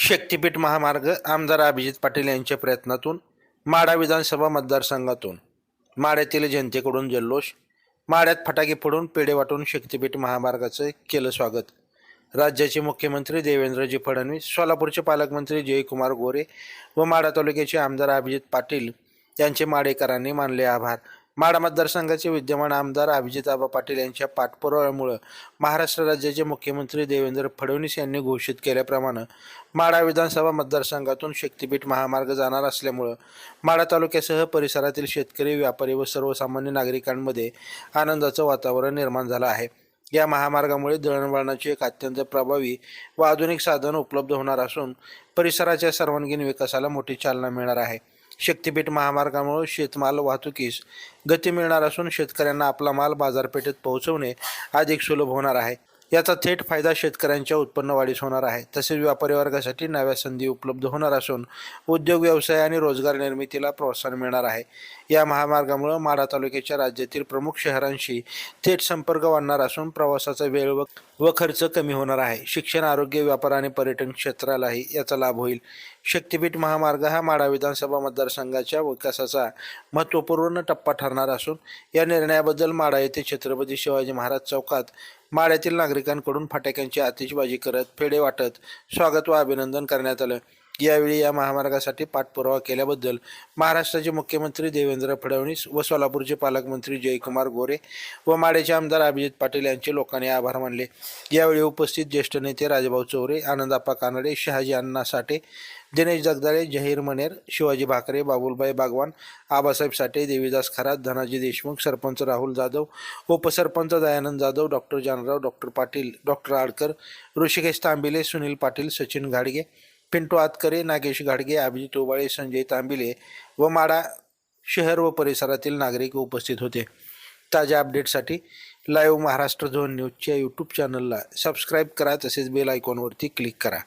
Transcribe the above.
शक्तीपीठ महामार्ग आमदार अभिजित पाटील यांच्या प्रयत्नातून माढा विधानसभा मतदारसंघातून. माढ्यातील जनतेकडून जल्लोष माढ्यात फटाके फोडून पेढे वाटून शक्तीपीठ महामार्गाचं केलं स्वागत. राज्याचे मुख्यमंत्री देवेंद्रजी फडणवीस सोलापूरचे पालकमंत्री जयकुमार गोरे व माढा तालुक्याचे आमदार अभिजित पाटील यांचे माडेकरांनी मानले आभार. माढा मतदारसंघाचे विद्यमान आमदार अभिजितआबा पाटील यांच्या पाठपुराव्यामुळं महाराष्ट्र राज्याचे मुख्यमंत्री देवेंद्र फडणवीस यांनी घोषित केल्याप्रमाणे माढा विधानसभा मतदारसंघातून शक्तीपीठ महामार्ग जाणार असल्यामुळं माढा तालुक्यासह परिसरातील शेतकरी व्यापारी व सर्वसामान्य नागरिकांमध्ये आनंदाचं वातावरण निर्माण झालं आहे. या महामार्गामुळे दळणवळणाचे एक अत्यंत प्रभावी व आधुनिक साधन उपलब्ध होणार असून परिसराच्या सर्वांगीण विकासाला मोठी चालना मिळणार आहे. शक्तीपीठ महामार्गामुळे शेतमाल वाहतुकीस गती मिळणार असून शेतकऱ्यांना आपला माल बाजारपेठेत पोहोचवणे अधिक सुलभ होणार आहे. याचा थेट फायदा शेतकऱ्यांच्या उत्पन्न वाढीस होणार आहे. तसेच व्यापारी वर्गासाठी नव्या संधी उपलब्ध होणार असून उद्योग व्यवसाय आणि रोजगार निर्मितीला प्रोत्साहन मिळणार आहे. या महामार्गामुळे माढा तालुक्याच्या राज्यातील प्रमुख शहरांशी थेट संपर्क वाढणार असून प्रवासाचा वेळ व व खर्च कमी होणार आहे. शिक्षण आरोग्य व्यापार आणि पर्यटन क्षेत्रालाही याचा लाभ होईल. शक्तीपीठ महामार्ग हा माढा विधानसभा मतदारसंघाच्या विकासाचा महत्त्वपूर्ण टप्पा ठरणार असून या निर्णयाबद्दल माढा येथे छत्रपती शिवाजी महाराज चौकात माढ्यातील नागरिकांकडून फटाक्यांची आतिषबाजी करत फेडे वाटत स्वागत व अभिनंदन करण्यात आलं. यावेळी या महामार्गासाठी पाठपुरावा केल्याबद्दल महाराष्ट्राचे मुख्यमंत्री देवेंद्र फडणवीस व सोलापूरचे पालकमंत्री जयकुमार गोरे व माडेचे आमदार अभिजित पाटील यांचे लोकांनी आभार मानले. यावेळी उपस्थित ज्येष्ठ नेते राजभाऊ चौरे आनंदाप्पा कानडे शहाजी अण्णा साठे दिनेश जगदाळे जहीर मनेर शिवाजी भाकरे बाबुलबाई बागवान आबासाहेब साठे देवीदास खरात धनाजी देशमुख सरपंच राहुल जाधव उपसरपंच Dayanand Jadhav doctor Janrao doctor Patil doctor Adkar Rushikesh Tambile Sunil Patil Sachin घाडगे पिंटू आतकरे नागेश घाडगे अभिजित ओबाळे संजय तांबिले व माडा शहर व परिसरातील नागरिक उपस्थित होते. ताज्या अपडेटसाठी लाईव्ह महाराष्ट्र झोन न्यूजच्या यूट्यूब चॅनलला सबस्क्राईब करा तसेच बेल आयकॉनवरती क्लिक करा.